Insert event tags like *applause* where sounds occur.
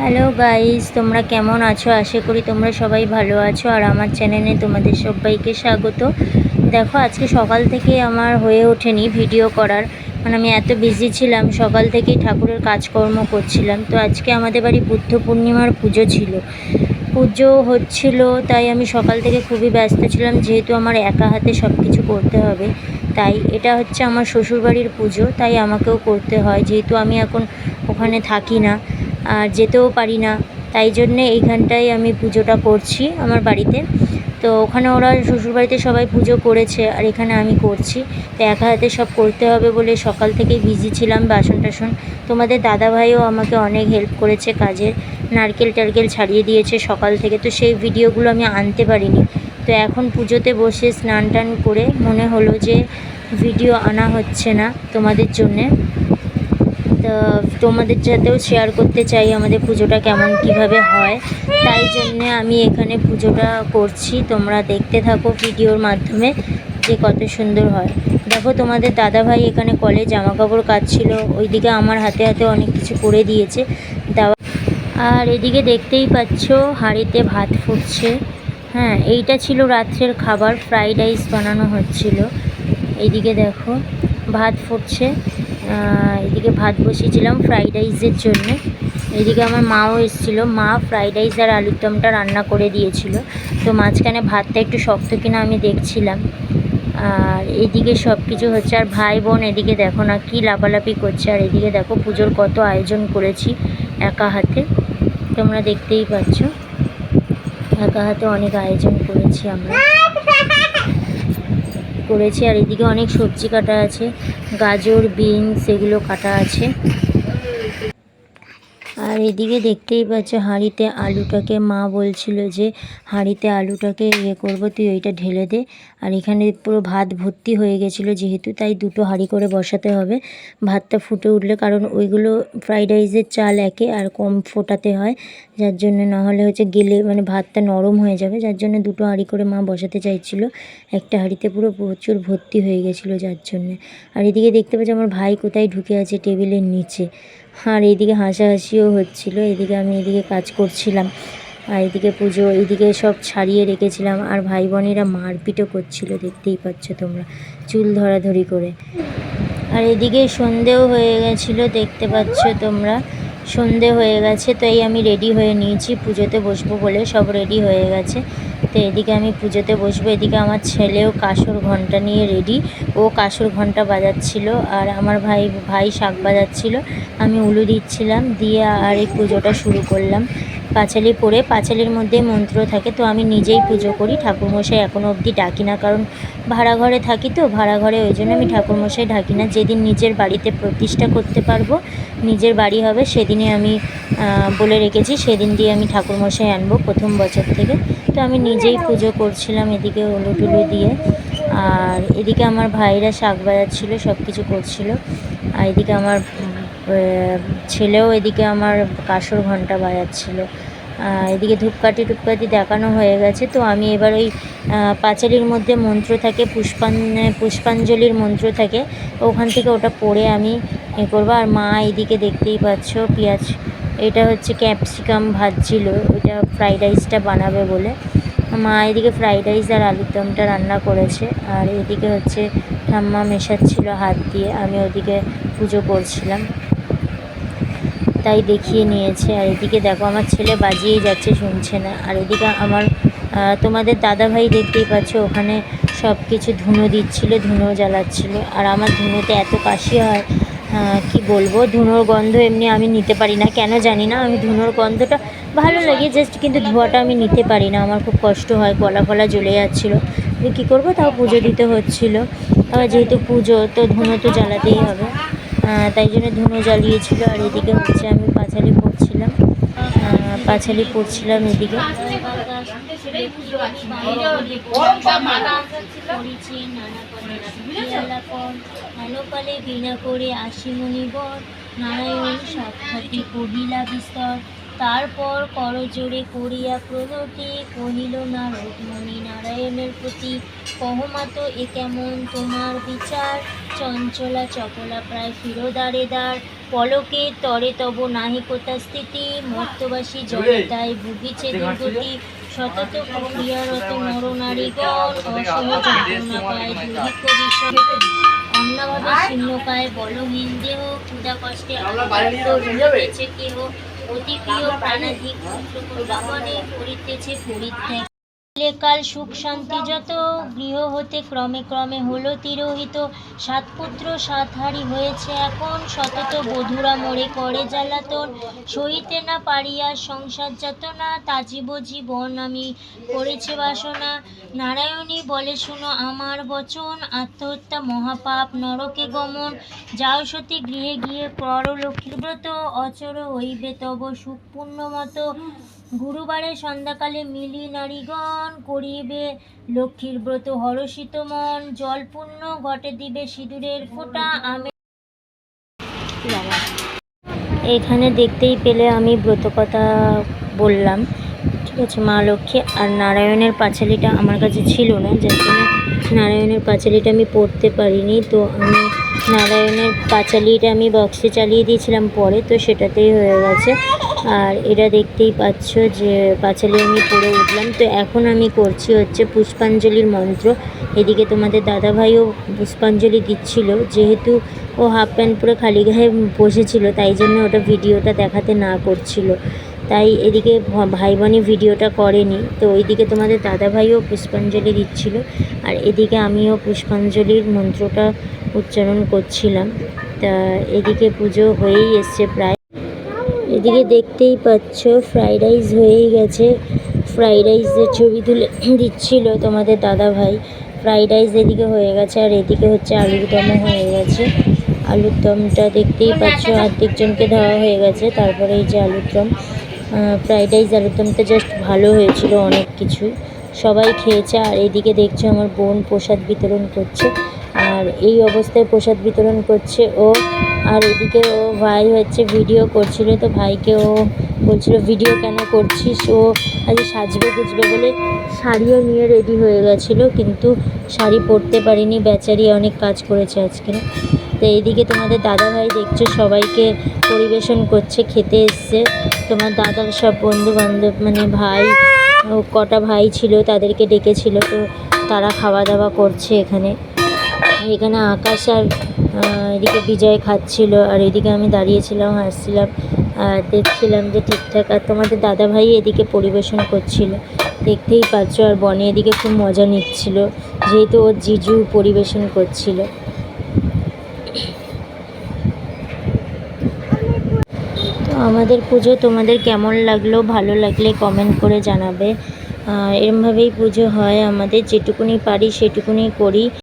Hello guys তোমরা কেমন আছো? আশা করি তোমরা সবাই ভালো আছো। আর আমার চ্যানেলে তোমাদের সবাইকে স্বাগত। দেখো, আজকে সকাল থেকে আমার হয়ে ওঠেনি ভিডিও করার। মানে আমি এত বিজি ছিলাম, সকাল থেকেই ঠাকুরের কাজকর্ম করছিলাম। তো আজকে আমাদের বাড়ি বুদ্ধ পূর্ণিমার পুজো ছিল। পুজো হচ্ছিল, তাই আমি সকাল থেকে খুবই ব্যস্ত ছিলাম। যেহেতু আমার একা হাতে সব কিছু করতে হবে, তাই এটা হচ্ছে আমার শ্বশুরবাড়ির পুজো, তাই আমাকেও করতে হয়। যেহেতু আমি এখন ওখানে থাকি না যেতেও পারি না। তাই জন্যে এইখানটায় আমি পুজোটা করছি আমার বাড়িতে। তো ওখানে ওরা শ্বশুরবাড়িতে সবাই পুজো করেছে আর এখানে আমি করছি। তো একা হাতে সব করতে হবে বলে সকাল থেকেই বিজি ছিলাম বাসন টাসন। তোমাদের দাদাভাইও আমাকে অনেক হেল্প করেছে কাজের নারকেল টারকেল ছাড়িয়ে দিয়েছে সকাল থেকে। তো সেই ভিডিওগুলো আমি আনতে পারিনি। তো এখন পুজোতে বসে স্নান টান করে মনে হলো যে ভিডিও আনা হচ্ছে না তোমাদের জন্যে। তোমাদের সাথেও শেয়ার করতে চাই আমাদের পুজোটা কেমন, কীভাবে হয়। তাই জন্যে আমি এখানে পুজোটা করছি। তোমরা দেখতে থাকো ভিডিওর মাধ্যমে যে কত সুন্দর হয়। দেখো তোমাদের দাদাভাই এখানে কলে জামা কাপড় কাচ্ছিল। ওইদিকে আমার হাতে হাতে অনেক কিছু করে দিয়েছে। দেওয়া আর এদিকে দেখতেই পাচ্ছ হাঁড়িতে ভাত ফুটছে। হ্যাঁ এইটা ছিল রাত্রের খাবার। ফ্রাইড রাইস বানানো হচ্ছিল। এইদিকে দেখো ভাত ফুটছে। এদিকে ভাত বসিয়েছিলাম ফ্রাইড রাইসের জন্য। এদিকে আমার মাও এসেছিল। মা ফ্রাইড রাইস আর আলুর দমটা রান্না করে দিয়েছিল। তো মাঝখানে ভাতটা একটু শক্ত কিনা আমি দেখছিলাম। আর এদিকে সব কিছু হচ্ছে, আর ভাই বোন এদিকে দেখো না কি লাফালাফি করছে। আর এদিকে দেখো পুজোর কত আয়োজন করেছি একা হাতে। তোমরা দেখতেই পাচ্ছ। একা হাতে অনেক আয়োজন করেছি আমরা। করেছি আর এদিকে অনেক সবজি কাটা আছে গাজর বিনস এগুলো কাটা আছে। আর এদিকে দেখতেই পাচ্ছ হাঁড়িতে আলুটাকে মা বলছিল যে, হাঁড়িতে আলুটাকে ইয়ে করব, তুই ওইটা ঢেলে দে। আর এখানে পুরো ভাত ভর্তি হয়ে গেছিল যেহেতু, তাই দুটো হাঁড়ি করে বসাতে হবে। ভাতটা ফুটে উঠলে, কারণ ওইগুলো ফ্রাইড রাইসের চাল একে আর কম ফোটাতে হয়, যার জন্য নাহলে হচ্ছে গেলে মানে ভাতটা নরম হয়ে যাবে। যার জন্য দুটো হাঁড়ি করে মা বসাতে চাইছিল। একটা হাঁড়িতে পুরো প্রচুর ভর্তি হয়ে গেছিল যার জন্যে। আর এদিকে দেখতে পাচ্ছি আমার ভাই কোথায় ঢুকে আছে টেবিলের নিচে। আর এইদিকে হাসাহাসিও হচ্ছিল এদিকে আমি এদিকে কাজ করছিলাম। আর এদিকে পুজো এদিকে সব ছাড়িয়ে রেখেছিলাম। আর ভাই বোনেরা মারপিটও করছিল, দেখতেই পাচ্ছ তোমরা, চুল ধরাধরি করে। আর এদিকে সন্ধেও হয়ে গেছিল, দেখতে পাচ্ছ তোমরা। সন্ধে হয়ে গেছে তো এই আমি রেডি হয়ে নিয়েছি। পুজোতে বসবো বলে সব রেডি হয়ে গেছে। তো এদিকে আমি পুজোতে বসবো। এদিকে আমার ছেলেও কাসর ঘণ্টা নিয়ে রেডি ও কাসর ঘণ্টা বাজাচ্ছিল আর আমার ভাই ভাই শাক বাজাচ্ছিল। আমি উলু দিচ্ছিলাম, দিয়ে আর এই পুজোটা শুরু করলাম। পাঁচালি পড়ে, পাঁচালির মধ্যে মন্ত্র থাকে, তো আমি নিজেই পুজো করি। ঠাকুরমশাই এখনও অবধি ডাকি না, কারণ ভাড়া ঘরে থাকি তো ভাড়া ঘরে ওই জন্য আমি ঠাকুরমশাই ডাকি না। যেদিন নিজের বাড়িতে প্রতিষ্ঠা করতে পারব, নিজের বাড়ি হবে, সেদিনে আমি বলে রেখেছি, সেদিন দিয়ে আমি ঠাকুরমশাই আনব প্রথম বছর থেকে। তো আমি নিজেই পুজো করছিলাম এদিকে উলু টুলু দিয়ে। আর এদিকে আমার ভাইরা শাক বাজাচ্ছিল সব কিছু করছিল। আর এদিকে আমার ছেলেও এদিকে আমার কাসর ঘণ্টা বাজাচ্ছিল। এদিকে ধূপকাঠি টুপকাঠি দেখানো হয়ে গেছে। তো আমি এবার ওই পাঁচালির মধ্যে মন্ত্র থাকে, পুষ্পান, পুষ্পাঞ্জলির মন্ত্র থাকে, ওখান থেকে ওটা পড়ে আমি এ করব। আর মা এদিকে দেখতেই পাচ্ছ পেঁয়াজ, এটা হচ্ছে ক্যাপসিকাম ভাজছিল ওইটা ফ্রাইড রাইসটা বানাবে বলে। মা এদিকে ফ্রাইড রাইস আর আলুর দমটা রান্না করেছে, আর এদিকে হচ্ছে ঠাম্মা মেশাচ্ছিল হাত দিয়ে, আমি ওদিকে পুজো করছিলাম। তাই দেখিয়ে নিয়েছে। আর এদিকে দেখো, আমার ছেলে বাজিয়েই যাচ্ছে, শুনছে না। আর এদিকে আমার তোমাদের দাদা ভাই দেখতেই পাচ্ছ, ওখানে সব কিছু ধুনো দিচ্ছিল, ধুনো জ্বালাচ্ছিল। আর আমার ধুনোতে এত কাশি হয় কি বলব? ধুনোর গন্ধ এমনি আমি নিতে পারি না। কেন জানি না, আমি ধুনোর গন্ধটা ভালো লাগে জাস্ট কিন্তু ধোঁয়াটা আমি নিতে পারি না। আমার খুব কষ্ট হয় গলা ফলা জ্বলে যাচ্ছিল। কী করব? তাও পুজো দিতে হচ্ছিল। আবার যেহেতু পুজো, তো ধুনো তো জ্বালাতেই হবে। তাই জন্য ধুনো জ্বালিয়েছিল আর এদিকে হচ্ছে আমি পাঁচালি পড়ছিলাম পাঁচালি পড়ছিলাম এদিকে। বিনা করে নারায়ণ বিস্তর, তারপর করজোড়ে করিয়া প্রণতি কহিল নারদ মুনি নারায়ণের প্রতি কহমাত এ কেমন তোমার বিচার? চঞ্চলা চপলা প্রায় ফিরোদারে দ্বার পলকে তরে তব নাহি কোথা স্থিতি মর্তবাসী জলে তাই ভুগিছে দুর্গতি সতত প্রক্রিয়ারত নরনারীগণ অসহ যন্ত্রণা পায় দুর্ভিক্ষ অন্যভাবে শীর্ণকায় বলহীন দেহ ক্ষুধা কষ্টে রহিতেছে কেহ। অতি প্রিয় প্রাণাধিক করিতেছে পরিত্যাগ। কাল সুখ শান্তি যত, গৃহ হতে ক্রমে ক্রমে হলো তিরোহিত। সাত পুত্র, সাত হারি হয়েছে এখন, সতত বধুরা মোড়ে করে জ্বালাতন। সহিতে না পারিয়া সংসার যাতনা, তাজীব জীবন আমি করেছে বাসনা। নারায়ণী বলে, শুনো আমার বচন, আত্মহত্যা মহাপাপ, নরকে গমন। যাও সতী গৃহে গিয়ে পর লক্ষ্মীর ব্রত অচর হইবে তব সুখ পুণ্য মতো। গুরুবারে সন্ধ্যাকালে মিলি নারীগণ করিবে লক্ষ্মীর ব্রত হরষিত মন, জল পুণ্য ঘটে দিবে সিঁদুরের ফোঁটা, আমি এখানে দেখতেই পেলে আমি ব্রতকথা বললাম। ঠিক আছে, মা লক্ষ্মী আর নারায়ণের পাঁচালিটা আমার কাছে ছিল না, যার জন্য নারায়ণের পাঁচালিটা আমি পড়তে পারিনি, তো আমি নারায়ণের পাঁচালিটা আমি বক্সে চালিয়ে দিয়েছিলাম, পরে তো সেটাতেই হয়ে গেছে। আর এটা দেখতেই পাচ্ছ যে পাঁচালি আমি পড়ে উঠলাম। তো এখন আমি করছি হচ্ছে পুষ্পাঞ্জলির মন্ত্র। এদিকে তোমাদের দাদাভাইও পুষ্পাঞ্জলি দিচ্ছিল, যেহেতু ও হাফ প্যান্ট পরে খালি গায়ে বসেছিল, তাই জন্য ওটা ভিডিওটা দেখাতে না করছিল। তাই এদিকে ভাই বোনই ভিডিওটা করেনি। তো ওইদিকে তোমাদের দাদাভাইও পুষ্পাঞ্জলি দিচ্ছিল আর এদিকে আমিও পুষ্পাঞ্জলির মন্ত্রটা উচ্চারণ করছিলাম। তা এদিকে পুজো হয়েই এসছে প্রায়। এদিকে দেখতেই পাচ্ছ ফ্রাইড রাইস হয়েই গেছে। ফ্রাইড রাইসের ছবি তুলে *coughs* দিচ্ছিল তোমাদের দাদা ভাই ফ্রাইড রাইস এদিকে হয়ে গেছে আর এদিকে হচ্ছে আলুর দমও হয়ে গেছে। আলুর দমটা দেখতেই পাচ্ছ অর্ধেক জনকে দেওয়া হয়ে গেছে, তারপরে এই যে আলুর দম। ফ্রাইড রাইস আলুর দমটা জাস্ট ভালো হয়েছিল অনেক কিছু। সবাই খেয়েছে আর এদিকে দেখছ আমার বোন প্রসাদ বিতরণ করছে। আর এই অবস্থায় প্রসাদ বিতরণ করছে ও। আর এদিকে ও ভাই হচ্ছে ভিডিও করছিল, তো ভাইকে ও বলছিল ভিডিও কেন করছিস? ও আজ সাজবে গুজবে বলে শাড়িও নিয়ে রেডি হয়ে গেছিল, কিন্তু শাড়ি পরতে পারিনি। বেচারি অনেক কাজ করেছে আজকে। তো এইদিকে তোমাদের দাদা ভাই দেখছ, সবাইকে পরিবেশন করছে, খেতে এসছে। তোমার দাদার সব বন্ধু বান্ধব মানে ভাই কটা ভাই ছিল, তাদেরকে ডেকেছিল, তো তারা খাওয়া দাওয়া করছে এখানে। এখানে আকাশ আর এদিকে বিজয় খাচ্ছিল, আর এদিকে আমি দাঁড়িয়েছিলাম, হাসছিলাম, আর দেখছিলাম যে ঠিকঠাক, আর তোমাদের দাদা ভাই এদিকে পরিবেশন করছিল। দেখতেই পাচ্ছ, আর বনে এদিকে খুব মজা নিচ্ছিল, যেহেতু ওর জিজু পরিবেশন করছিল। তো আমাদের পুজো তোমাদের কেমন লাগল? ভালো লাগলে কমেন্ট করে জানাবে। এরমভাবেই পুজো হয়। আমাদের যেটুকুনি পারি সেটুকুনি করি।